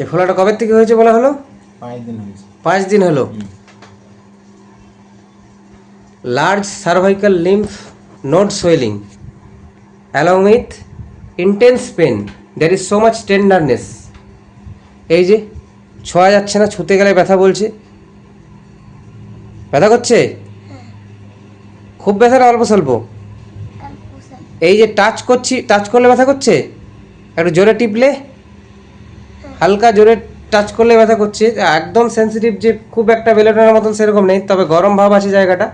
এই ফোলাটা কবে থেকে হয়েছে বলা হলো? পাঁচ দিন হয়েছে। পাঁচ দিন হলো। Large cervical lymph node swelling along with intense pain there is so much tenderness এই যে ছোঁয়া যাচ্ছে না ছুতে গেলে ব্যথা বলছে। ব্যথা করছে? খুব ব্যথা না অল্প স্বল্প। এই যে টাচ করছি টাচ করলে ব্যথা করছে? একটু জোরে টিপলে? হালকা জোরে টাচ করলে ব্যথা করছে। একদম সেন্সিটিভ যে খুব একটা বেলোটার মতন সেরকম নেই, তবে গরম ভাব আছে জায়গাটা।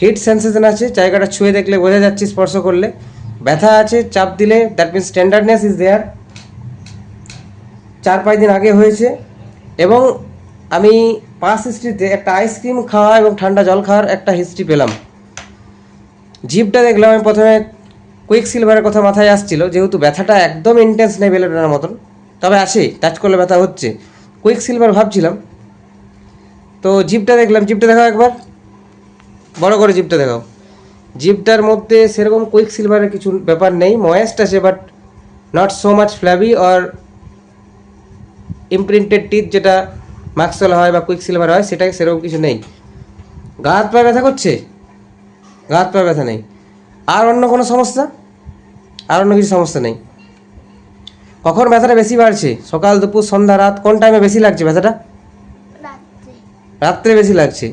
হিট সেন্সেশন আছে, জায়গাটা ছুঁয়ে দেখলে বোঝা যাচ্ছে স্পর্শ করলে। ব্যথা আছে, চাপ দিলে that means tenderness is there চার পাঁচ দিন আগে হয়েছে। এবং আমি পাঁচ হিস্ট্রিতে একটা আইসক্রিম খাওয়া এবং ঠান্ডা জল খাওয়ার একটা হিস্ট্রি পেলাম। জিপটা দেখলাম, আমি প্রথমে কুইক সিলভারের কথা মাথায় আসছিল, যেহেতু ব্যথাটা একদম ইন্টেন্স নেই বেলোটার মতন। তবে আসে টাচ করলে ব্যথা হচ্ছে। কুইক সিলভার ভাবছিলাম। তো জিপটা দেখলাম, জিপটা দেখাও একবার। বড় করে জিপটা দেখাও। জিপটার মধ্যে সেরকম কুইক সিলভারের কিছু ব্যাপার নেই ময়েস্ট আছে but not so much flabby or imprinted teeth যেটা মাক্সল হয় বা কুইক সিলভার হয় সেটা সেরকম কিছু নেই। গা হাত পায়ে ব্যথা করছে? গা হাত পায়ে ব্যথা নেই। আর অন্য কোনো সমস্যা? আর অন্য কিছু সমস্যা নেই। কখন ব্যথাটা বেশি বাড়ছে? সকাল দুপুর সন্ধ্যা রাত? কোন টাইমে বেশি লাগছে ব্যথাটা? রাত্রে। বেশি লাগছে।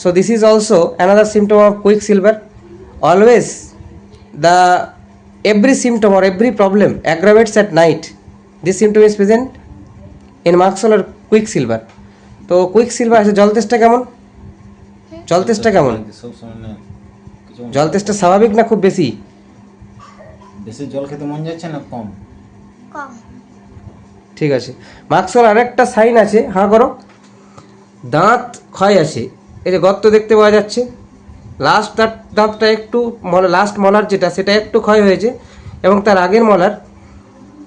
So this is also another symptom of quicksilver always the every symptom or every problem aggravates at night this symptom is present in merc sol R quick silver তো কুইক সিলভার আছে জল তেষ্টা কেমন? জল তেষ্টা কেমন? জল তেষ্টা স্বাভাবিক না খুব বেশি? বেশি জল খেতে মন যাচ্ছে না কম। ঠিক আছে। মার্কসল আরেকটা সাইন আছে হাঁ করো। দাঁত ক্ষয় আছে। এই যে গর্ত দেখতে পাওয়া যাচ্ছে। লাস্ট দাঁত দাঁতটা একটু লাস্ট মলার যেটা সেটা একটু ক্ষয় হয়েছে এবং তার আগের মলার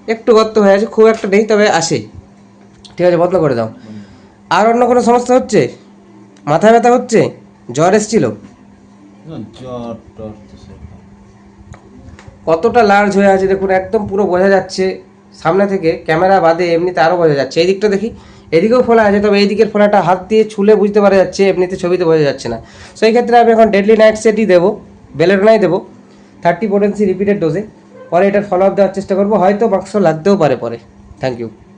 একটু গর্ত হয়ে আছে খুব একটা নেই তবে আসে। ঠিক আছে বন্ধ করে দাও। আর অন্য কোনো সমস্যা হচ্ছে? মাথা ব্যথা হচ্ছে? জ্বর এসছিল। কতটা লার্জ হয়ে আছে দেখুন একদম পুরো বোঝা যাচ্ছে। সামনে থেকে ক্যামেরা বাদে এমনিতে আরও বোঝা যাচ্ছে। এই দিকটা দেখি এদিকেও ফোলা আছে, তবে এই দিকের ফোলাটা হাত দিয়ে ছুলে বুঝতে পারা যাচ্ছে, এমনিতে ছবিতে বোঝা যাচ্ছে না। সো এই ক্ষেত্রে আমি এখন ডেডলি নাইট সেটই দেবো বেলেরোনাই দেবো থার্টি পোটেন্সি রিপিটেড ডোজে পরে এটার ফলো আপ দেওয়ার চেষ্টা করব, হয়তো বাক্স লাগতেও পারে পরে। Thank you